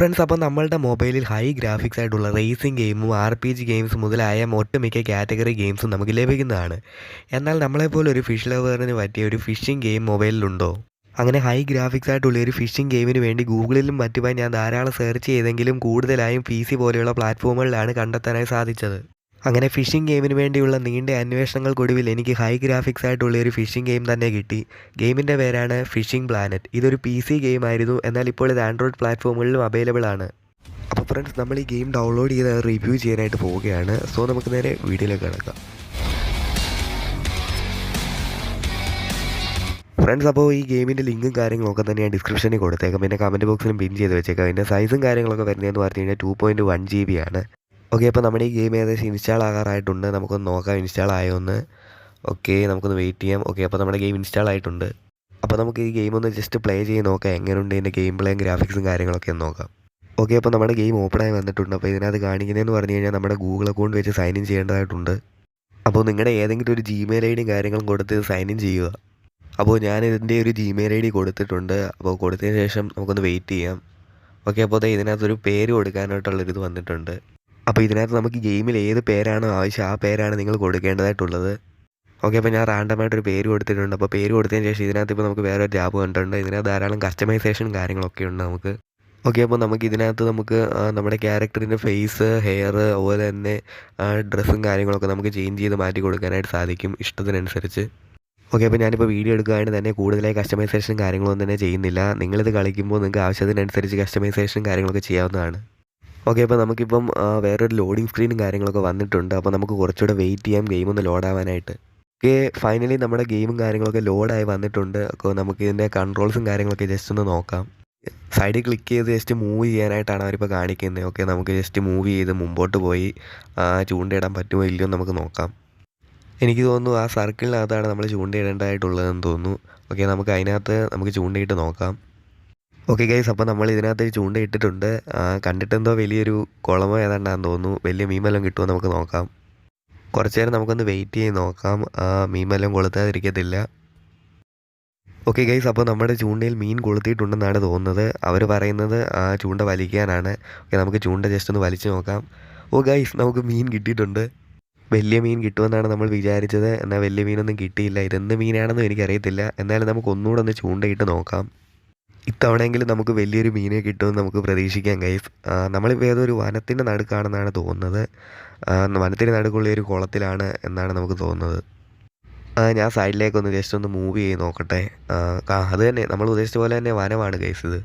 Friends അപ്പോൾ നമ്മളുടെ മൊബൈലിൽ ഹൈ ഗ്രാഫിക്സ് ആയിട്ടുള്ള റേസിംഗ് ഗെയിമും ആർ പി ജി ഗെയിംസ് മുതലായ ഒട്ടുമിക്ക കാറ്റഗറി ഗെയിംസും നമുക്ക് ലഭിക്കുന്നതാണ്. എന്നാൽ നമ്മളെപ്പോലെ ഒരു ഫിഷ് ലവറിന് പറ്റിയ ഒരു ഫിഷിംഗ് ഗെയിം മൊബൈലിലുണ്ടോ? അങ്ങനെ ഹൈ ഗ്രാഫിക്സ് ആയിട്ടുള്ള ഒരു ഫിഷിംഗ് ഗെയിമിന് വേണ്ടി ഗൂഗിളിലും മറ്റുമായി ഞാൻ ധാരാളം സെർച്ച് ചെയ്തെങ്കിലും കൂടുതലായും പി സി പോലെയുള്ള പ്ലാറ്റ്ഫോമുകളിലാണ് കണ്ടെത്താനായി സാധിച്ചത്. അങ്ങനെ ഫിഷിംഗ് ഗെയിമിന് വേണ്ടിയുള്ള നീണ്ട അന്വേഷണങ്ങൾക്കൊടുവിൽ എനിക്ക് ഹൈ ഗ്രാഫിക്സ് ആയിട്ടുള്ള ഒരു ഫിഷിംഗ് ഗെയിം തന്നെ കിട്ടി. ഗെയിമിന്റെ പേരാണ് ഫിഷിംഗ് പ്ലാനറ്റ് ഇതൊരു പി സി ഗെയിം ആയിരുന്നു. എന്നാൽ ഇപ്പോൾ ഇത് ആൻഡ്രോയിഡ് പ്ലാറ്റ്ഫോമുകളിലും അവൈലബിൾ ആണ്. അപ്പോൾ ഫ്രണ്ട്സ് നമ്മൾ ഈ ഗെയിം ഡൗൺലോഡ് ചെയ്ത് റിവ്യൂ ചെയ്യാനായിട്ട് പോവുകയാണ്. സോ നമുക്ക് നേരെ വീഡിയോയിലേക്ക് കിടക്കാം. ഫ്രണ്ട്സ് അപ്പോൾ ഈ ഗെയിമിന്റെ ലിങ്കും കാര്യങ്ങളൊക്കെ തന്നെ ഞാൻ ഡിസ്ക്രിപ്ഷനിൽ കൊടുത്തേക്കാം. പിന്നെ കമന്റ് ബോക്സിലും പിൻ ചെയ്ത് വെച്ചേക്കാം. അതിന്റെ സൈസും കാര്യങ്ങളൊക്കെ വരുന്നതെന്ന് പറഞ്ഞു കഴിഞ്ഞാൽ two point one G B ആണ്. ഓക്കെ അപ്പോൾ നമ്മുടെ ഈ ഗെയിം ഏകദേശം ഇൻസ്റ്റാൾ ആകാറായിട്ടുണ്ട്. നമുക്കൊന്ന് നോക്കാം ഇൻസ്റ്റാൾ ആയോ എന്ന് ഓക്കെ നമുക്കൊന്ന് വെയിറ്റ് ചെയ്യാം. ഓക്കെ അപ്പോൾ നമ്മുടെ ഗെയിം ഇൻസ്റ്റാൾ ആയിട്ടുണ്ട്. അപ്പോൾ നമുക്ക് ഈ ഗെയിം ഒന്ന് ജസ്റ്റ് പ്ലേ ചെയ്ത് നോക്കാം. എങ്ങനെയുണ്ട് ഇതിന്റെ ഗെയിം പ്ലേയും ഗ്രാഫിക്സും കാര്യങ്ങളൊക്കെ ഒന്ന് നോക്കാം. ഓക്കെ അപ്പോൾ നമ്മുടെ ഗെയിം ഓപ്പൺ ആയി വന്നിട്ടുണ്ട്. അപ്പോൾ ഇതിനകത്ത് കാണിക്കുന്നതെന്ന് പറഞ്ഞു കഴിഞ്ഞാൽ നമ്മുടെ ഗൂഗിൾ അക്കൗണ്ട് വെച്ച് സൈൻ ഇൻ ചെയ്യേണ്ടതായിട്ടുണ്ട്. അപ്പോൾ നിങ്ങളുടെ ഏതെങ്കിലും ഒരു ജിമെയിൽ ഐ ഡിയും കാര്യങ്ങളും കൊടുത്ത് സൈൻ ഇൻ ചെയ്യുക. അപ്പോൾ ഞാൻ ഇതിന്റെ ഒരു ജിമെയിൽ ഐ ഡി കൊടുത്തിട്ടുണ്ട്. അപ്പോൾ കൊടുത്തതിന് ശേഷം നമുക്കൊന്ന് വെയിറ്റ് ചെയ്യാം. ഓക്കെ അപ്പോൾ ഇതിനകത്തൊരു പേര് കൊടുക്കാനായിട്ടുള്ളൊരിത് വന്നിട്ടുണ്ട്. അപ്പോൾ ഇതിനകത്ത് നമുക്ക് ഗെയിമിൽ ഏത് പേരാണോ ആവശ്യം ആ പേരാണ് നിങ്ങൾ കൊടുക്കേണ്ടതായിട്ടുള്ളത്. ഓക്കെ അപ്പോൾ ഞാൻ റാൻഡമായിട്ടൊരു പേര് കൊടുത്തിട്ടുണ്ട്. അപ്പോൾ പേര് കൊടുത്തതിന് ശേഷം ഇതിനകത്ത് ഇപ്പോൾ നമുക്ക് വേറെ ഒരു ടാബ് കണ്ടിട്ടുണ്ട്. ഇതിനകത്ത് ധാരാളം കസ്റ്റമൈസേഷൻ കാര്യങ്ങളൊക്കെ ഉണ്ട് നമുക്ക്. ഓക്കെ അപ്പോൾ നമുക്ക് ഇതിനകത്ത് നമുക്ക് നമ്മുടെ ക്യാരക്ടറിന്റെ ഫേസ് ഹെയർ അതുപോലെ തന്നെ ഡ്രസ്സും കാര്യങ്ങളൊക്കെ നമുക്ക് ചേഞ്ച് ചെയ്ത് മാറ്റി കൊടുക്കാനായിട്ട് സാധിക്കും ഇഷ്ടത്തിനനുസരിച്ച്. ഓക്കെ അപ്പോൾ ഞാനിപ്പോൾ വീഡിയോ എടുക്കുകയാണെങ്കിൽ തന്നെ കൂടുതലായി കസ്റ്റമൈസേഷൻ കാര്യങ്ങളൊന്നും തന്നെ ചെയ്യുന്നില്ല. നിങ്ങളിത് കളിക്കുമ്പോൾ നിങ്ങൾക്ക് ആവശ്യത്തിനനുസരിച്ച് കസ്റ്റമൈസേഷൻ കാര്യങ്ങളൊക്കെ ചെയ്യാവുന്നതാണ്. ഓക്കെ അപ്പോൾ നമുക്കിപ്പം വേറൊരു ലോഡിംഗ് സ്ക്രീനും കാര്യങ്ങളൊക്കെ വന്നിട്ടുണ്ട്. അപ്പോൾ നമുക്ക് കുറച്ചുകൂടെ വെയിറ്റ് ചെയ്യാം ഗെയിം ഒന്ന് ലോഡാവാനായിട്ട് ഓക്കെ ഫൈനലി നമ്മുടെ ഗെയിമും കാര്യങ്ങളൊക്കെ ലോഡായി വന്നിട്ടുണ്ട്. അപ്പോൾ നമുക്ക് ഇതിന്റെ കൺട്രോൾസും കാര്യങ്ങളൊക്കെ ജസ്റ്റ് ഒന്ന് നോക്കാം. സൈഡിൽ ക്ലിക്ക് ചെയ്ത് ജസ്റ്റ് മൂവ് ചെയ്യാനായിട്ടാണ് അവരിപ്പോൾ കാണിക്കുന്നത്. ഓക്കെ നമുക്ക് ജസ്റ്റ് മൂവ് ചെയ്ത് മുമ്പോട്ട് പോയി ചൂണ്ടയിടാൻ പറ്റുമോ ഇല്ലയോ നമുക്ക് നോക്കാം. എനിക്ക് തോന്നുന്നു ആ സർക്കിളിനകത്താണ് നമ്മൾ ചൂണ്ടയിടേണ്ടതായിട്ടുള്ളതെന്ന് തോന്നുന്നു. ഓക്കെ നമുക്ക് അതിനകത്ത് നമുക്ക് ചൂണ്ടയിട്ട് നോക്കാം. ഓക്കെ ഗൈസ് അപ്പോൾ നമ്മൾ ഇതിനകത്ത് ചൂണ്ടയിട്ടിട്ടുണ്ട് കണ്ടിട്ടെന്തോ വലിയൊരു കുളമോ ഏതാണ്ടാന്ന് തോന്നുന്നു. വലിയ മീമെല്ലാം കിട്ടുമോ നമുക്ക് നോക്കാം. കുറച്ച് നേരം നമുക്കൊന്ന് വെയിറ്റ് ചെയ്ത് നോക്കാം. മീമെല്ലാം കൊളുത്താതിരിക്കത്തില്ല. ഓക്കെ ഗൈസ് അപ്പോൾ നമ്മുടെ ചൂണ്ടയിൽ മീൻ കൊളുത്തിയിട്ടുണ്ടെന്നാണ് തോന്നുന്നത്. അവർ പറയുന്നത് ആ ചൂണ്ട വലിക്കാനാണ്. ഓക്കെ നമുക്ക് ചൂണ്ട ജസ്റ്റ് ഒന്ന് വലിച്ചു നോക്കാം. ഓ ഗൈസ് നമുക്ക് മീൻ കിട്ടിയിട്ടുണ്ട്. വലിയ മീൻ കിട്ടുമെന്നാണ് നമ്മൾ വിചാരിച്ചത്. എന്നാൽ വലിയ മീനൊന്നും കിട്ടിയില്ല. ഇതെന്ത് മീനാണെന്നും എനിക്കറിയത്തില്ല. എന്നാലും നമുക്ക് ഒന്നുകൂടെ ഒന്ന് ചൂണ്ടയിട്ട് നോക്കാം. ഇത്തവണയെങ്കിലും നമുക്ക് വലിയൊരു മീനെ കിട്ടുമെന്ന് നമുക്ക് പ്രതീക്ഷിക്കാം ഗൈസ് നമ്മളിപ്പോൾ ഏതൊരു വനത്തിന്റെ നടുക്കാണെന്നാണ് തോന്നുന്നത്. വനത്തിന്റെ നടുക്കുള്ള ഒരു കുളത്തിലാണ് എന്നാണ് നമുക്ക് തോന്നുന്നത്. ഞാൻ സൈഡിലേക്ക് ഒന്ന് ജസ്റ്റ് ഒന്ന് മൂവ് ചെയ്ത് നോക്കട്ടെ. അത് തന്നെ. നമ്മൾ ഉദ്ദേശിച്ച പോലെ തന്നെ വനമാണ് ഗൈസ് ഇത്.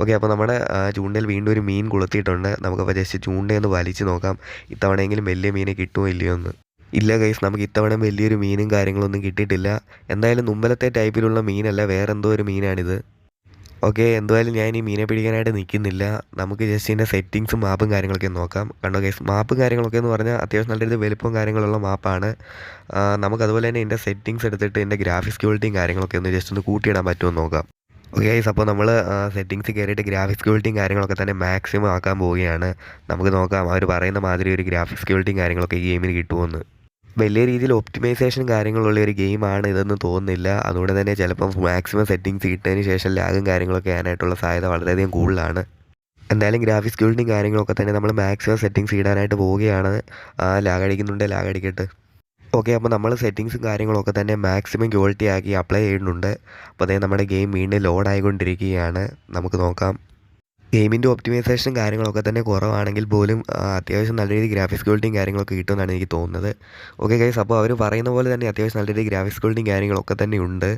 ഓക്കെ അപ്പോൾ നമ്മുടെ ചൂണ്ടയിൽ വീണ്ടും ഒരു മീൻ കൊളുത്തിയിട്ടുണ്ട്. നമുക്കപ്പോൾ ജസ്റ്റ് ചൂണ്ടയൊന്ന് വലിച്ച് നോക്കാം. ഇത്തവണയെങ്കിലും വലിയ മീനെ കിട്ടുമോ ഇല്ലയോ എന്ന്. ഇല്ല ഗൈസ് നമുക്ക് ഇത്തവണ വലിയൊരു മീനും കാര്യങ്ങളൊന്നും കിട്ടിയിട്ടില്ല. എന്തായാലും മുമ്പലത്തെ ടൈപ്പിലുള്ള മീനല്ല വേറെന്തോ ഒരു മീനാണിത്. ഓക്കെ എന്തായാലും ഞാൻ ഈ മീനെ പിടിക്കാനായിട്ട് നിൽക്കുന്നില്ല. നമുക്ക് ജസ്റ്റ് ഇതിന്റെ സെറ്റിങ്സും മാപ്പും കാര്യങ്ങളൊക്കെ നോക്കാം. കണ്ടോ ഗൈസ് മാപ്പും കാര്യങ്ങളൊക്കെ എന്ന് പറഞ്ഞാൽ അത്യാവശ്യം നല്ല രീതിയിൽ വലുപ്പവും കാര്യങ്ങളുള്ള മാപ്പാണ് നമുക്ക് അതുപോലെ തന്നെ ഇതിന്റെ സെറ്റിങ്സ് എടുത്തിട്ട് ഇതിന്റെ ഗ്രാഫിക്സ് ക്വാളിറ്റിയും കാര്യങ്ങളൊക്കെ ഒന്ന് ജസ്റ്റ് ഒന്ന് കൂട്ടിയിടാൻ പറ്റുമോ എന്ന് നോക്കാം. ഓക്കെ ഗൈസ് അപ്പോൾ നമ്മൾ സെറ്റിങ്സ് കയറിയിട്ട് ഗ്രാഫിക്സ് ക്വാളിറ്റിയും കാര്യങ്ങളൊക്കെ തന്നെ മാക്സിമം ആക്കാൻ പോവുകയാണ്. നമുക്ക് നോക്കാം അവർ പറയുന്ന മാതിരി ഒരു ഗ്രാഫിക്സ് ക്വാളിറ്റിയും കാര്യങ്ങളൊക്കെ ഈ ഗെയിമിന് കിട്ടുമെന്ന് വലിയ രീതിയിൽ ഒപ്റ്റിമൈസേഷൻ കാര്യങ്ങളുള്ള ഒരു ഗെയിമാണ് ഇതെന്ന് തോന്നുന്നില്ല. അതുകൊണ്ട് തന്നെ ചിലപ്പം മാക്സിമം സെറ്റിങ്സ് കിട്ടതിന് ശേഷം ലാഗും കാര്യങ്ങളൊക്കെ ആകാനായിട്ടുള്ള സാധ്യത വളരെയധികം കൂടുതലാണ്. എന്തായാലും ഗ്രാഫിക്സ് ക്വാളിറ്റിയും കാര്യങ്ങളൊക്കെ തന്നെ നമ്മൾ മാക്സിമം സെറ്റിങ്സ് ഇടാനായിട്ട് പോവുകയാണ്. ലാഗ് അടിക്കുന്നുണ്ട് ലാഗ് അടിക്കട്ടെ. ഓക്കെ അപ്പോൾ നമ്മൾ സെറ്റിങ്സും കാര്യങ്ങളൊക്കെ തന്നെ മാക്സിമം ക്വാളിറ്റി ആക്കി അപ്ലൈ ചെയ്യുന്നുണ്ട്. അപ്പോൾ അതേ നമ്മുടെ ഗെയിം വീണ്ടും ലോഡ് ആയിക്കൊണ്ടിരിക്കുകയാണ്. നമുക്ക് നോക്കാം. ഗെയിമിന്റെ ഒപ്റ്റിമൈസേഷനും കാര്യങ്ങളൊക്കെ തന്നെ കുറവാണെങ്കിൽ പോലും അത്യാവശ്യം നല്ല രീതിയിൽ ഗ്രാഫിക്സ് ക്വാളിറ്റിയും കാര്യങ്ങളൊക്കെ കിട്ടുമെന്നാണ് എനിക്ക് തോന്നുന്നത്. ഓക്കെ ഗൈസ് അപ്പോൾ അവർ പറയുന്ന പോലെ തന്നെ അത്യാവശ്യം നല്ല രീതിയിൽ ഗ്രാഫിക്സ് ക്വാളിറ്റിയും കാര്യങ്ങളൊക്കെ തന്നെ ഉണ്ട്.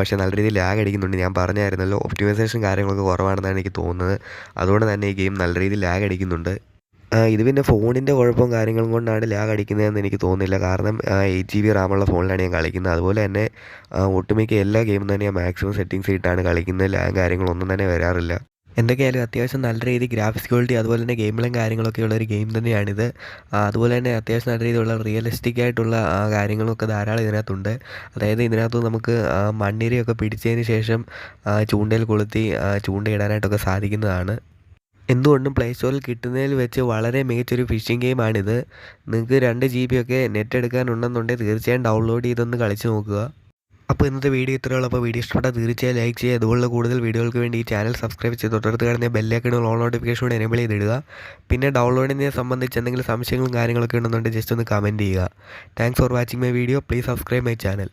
പക്ഷേ നല്ല രീതിയിൽ ലാഗ് അടിക്കുന്നുണ്ട്. ഞാൻ പറഞ്ഞായിരുന്നല്ലോ ഒപ്റ്റിമൈസേഷൻ കാര്യങ്ങളൊക്കെ കുറവാണെന്നാണ് എനിക്ക് തോന്നുന്നത്. അതുകൊണ്ട് തന്നെ ഈ ഗെയിം നല്ല രീതിയിൽ ലാഗ് അടിക്കുന്നുണ്ട്. ഇത് പിന്നെ ഫോണിന്റെ കുഴപ്പവും കാര്യങ്ങളും കൊണ്ടാണ് ലാഗ് അടിക്കുന്നതെന്ന് എനിക്ക് തോന്നുന്നില്ല. കാരണം എയ്റ്റ് ജി ബി റാമുള്ള ഫോണിലാണ് ഞാൻ കളിക്കുന്നത്. അതുപോലെ തന്നെ ഒട്ടുമിക്ക എല്ലാ ഗെയിമും തന്നെ ഞാൻ മാക്സിമം സെറ്റിങ്സ് ഇട്ടാണ് കളിക്കുന്നത്. ലാഗ് കാര്യങ്ങളൊന്നും തന്നെ വരാറില്ല. എന്തൊക്കെയായാലും അത്യാവശ്യം നല്ല രീതിയിൽ ഗ്രാഫിക്സ് ക്വാളിറ്റി അതുപോലെ തന്നെ ഗെയിമിലും കാര്യങ്ങളൊക്കെ ഉള്ള ഒരു ഗെയിം തന്നെയാണിത്. അതുപോലെ തന്നെ അത്യാവശ്യം നല്ല രീതിയിലുള്ള റിയലിസ്റ്റിക് ആയിട്ടുള്ള കാര്യങ്ങളൊക്കെ ധാരാളം ഇതിനകത്തുണ്ട്. അതായത് ഇതിനകത്ത് നമുക്ക് മണ്ണിരയൊക്കെ പിടിച്ചതിന് ശേഷം ചൂണ്ടയിൽ കൊളുത്തി ചൂണ്ടയിടാനായിട്ടൊക്കെ സാധിക്കുന്നതാണ്. എന്തുകൊണ്ടും പ്ലേ സ്റ്റോറിൽ കിട്ടുന്നതിൽ വെച്ച് വളരെ മികച്ചൊരു ഫിഷിംഗ് ഗെയിമാണിത് നിങ്ങൾക്ക് രണ്ട് ജി ബി ഒക്കെ നെറ്റ് എടുക്കാനുണ്ടെന്നുണ്ടെങ്കിൽ തീർച്ചയായും ഡൗൺലോഡ് ചെയ്തൊന്ന് കളിച്ച് നോക്കുക. അപ്പോൾ ഇന്നത്തെ വീഡിയോ ഇത്രയുള്ള അപ്പോൾ വീഡിയോ ഇഷ്ടപ്പെട്ടാൽ തീർച്ചയായും ലൈക്ക് ചെയ്യുക. അതുപോലുള്ള കൂടുതൽ വീഡിയോകൾക്ക് വേണ്ടി ഈ ചാനൽ സബ്സ്ക്രൈബ് ചെയ്ത് തൊട്ടടുത്ത് കാണുന്ന ബെല്ലൈക്കണുകൾ ഓൺ നോട്ടിഫിക്കേഷൻ കൂടെ എനേബിൾ ചെയ്തിടുക പിന്നെ ഡൗൺലോഡിനെ സംബന്ധിച്ച് എന്തെങ്കിലും സംശയങ്ങളും കാര്യങ്ങളൊക്കെ ഉണ്ടെന്നുണ്ടെങ്കിൽ ജസ്റ്റ് ഒന്ന് കമന്റ് ചെയ്യുക. Thanks for watching my video please subscribe my channel